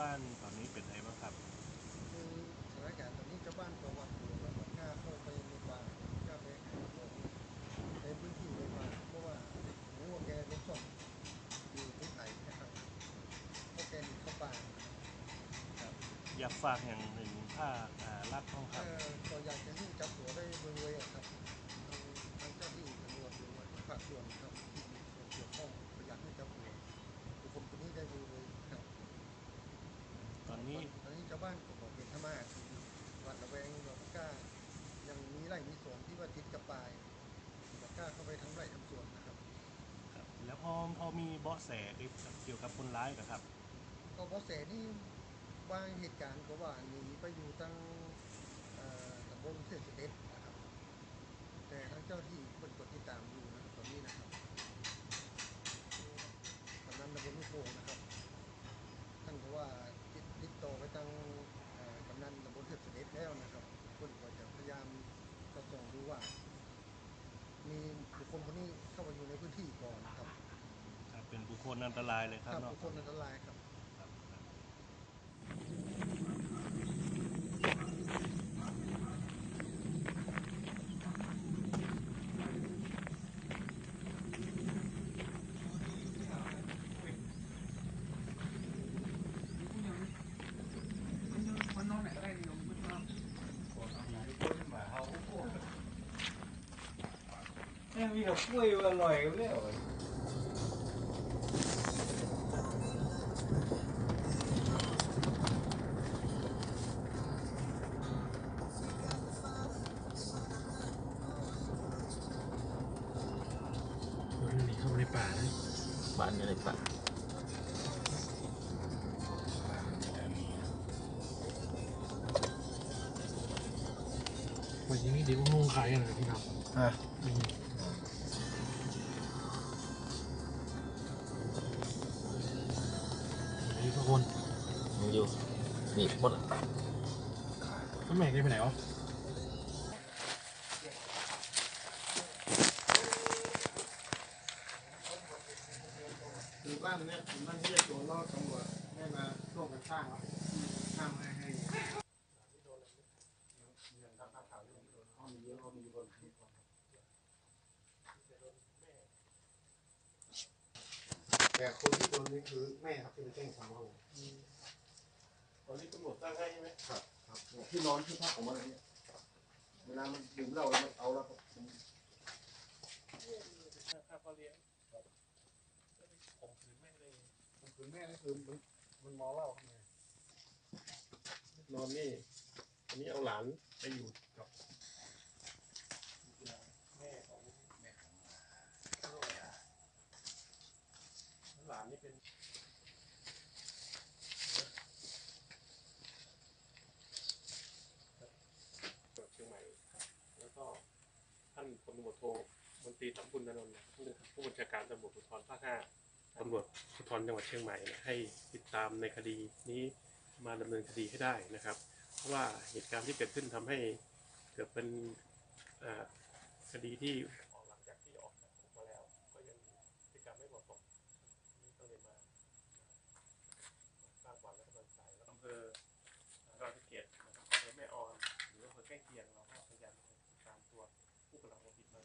บ้านตอนนี้เป็นไงบ้างครับคือสถานการณ์ตอนนี้ชาวบ้านก็หวัดกลัวแล้วก็กล้าเข้าไปในป่ากล้าไปหาของในพื้นที่ในป่าเพราะว่าหมูวัวแกรถส่งอยู่ที่ไผ่นะครับเพราะแกหนีเข้าป่าครับอยากฝากอย่างหนึ่งถ้าอ่ารัฐต้องคถ้ารับ บ้านก็บอกเห็นธรรมะหวัดระแวงเราก็กล้า ยังมีไร่มีสวนที่ว่าติดกับปลายเรากล้าเข้าไปทำไร่ทำสวนนะครับ ครับ แล้วพอพอมีเบาะแสเกี่ยวกับคนร้ายเหรอครับ ก็เพราะเสนี่บางเหตุการณ์ก็ว่าหนีไปอยู่ตั้งเอ่อตำบลเทศเด็ดนะครับ แต่ทั้งเจ้าที่เป็นกดติดตามอยู่นะครับตอนนี้นะครับกำนันตำบลลูกโป่งนะครับ ท่านก็ว่าติดติดต่อไปตั้งเอ่อกำนันตำบลเทศเด็ดแล้วนะครับเพื่อนก็จะพยายามสอดส่องดูว่า มีบุคคลคนนี้เข้ามาอยู่ในพื้นที่ก่อนครับ ครั บเป็นบุคคลอันตรายเลยคถ้ารับเนาะบุคคลอันตรายครับครับครับแม่งมีกับกล้วยอร่อยกันเลย ป่านะบ้านอยู่ในป่าวันนี้เดี๋ยวงงขายกันนะพี่ครับอะอืมนี่ทุกคนมึงอยู่นี่หมดละต้นแม่งได้ไปไหนวะ บ้านเนี้ยบ้านที่จะตัวรอดตำรวจได้มาร่วมกันสร้างแล้วสร้างให้ให้แต่คนที่โดนนี่คือแม่ครับที่ไปแจ้งความเขาตอนนี้ตำรวจตั้งให้ใช่ไหมครับ ครับที่นอนที่พักของมันอะไรเนี่ยเวลามันดื่มเหล้าแล้วมันเอาแล้วครับ ค่าพ่อเลี้ยงผมคืนแม่เลย คือแม่นี่คือมันมันมอเหล้าทำไมนอนนี่ อันนี้เอาหลานไปอยู่กับแม่ของแม่ของหลานนี่เป็นจังเชียงใหม่ แล้วก็ท่านพลตำรวจโทมนตรีสัมพุนนนท์ผู้บัญชาการตำรวจภูธรภาคห้า ตำรวจภูธรจังหวัดเชียงใหม่ให้ติดตามในคดีนี้มาดำเนินคดีให้ได้นะครับ เพราะว่าเหตุการณ์ที่เกิดขึ้นทำให้เกิดเป็นคดีที่หลังจากที่ออกมาแล้ว ก็ยังมีติกรรมไม่หมาะสมนี่ก็เลยมาสร้างความกำลังใจแลำเภอเราจะเกติบอำเแมออนหรืออำเภอใกล้เคียงเราพยายามตามตัวผู้กระทำความผิดมา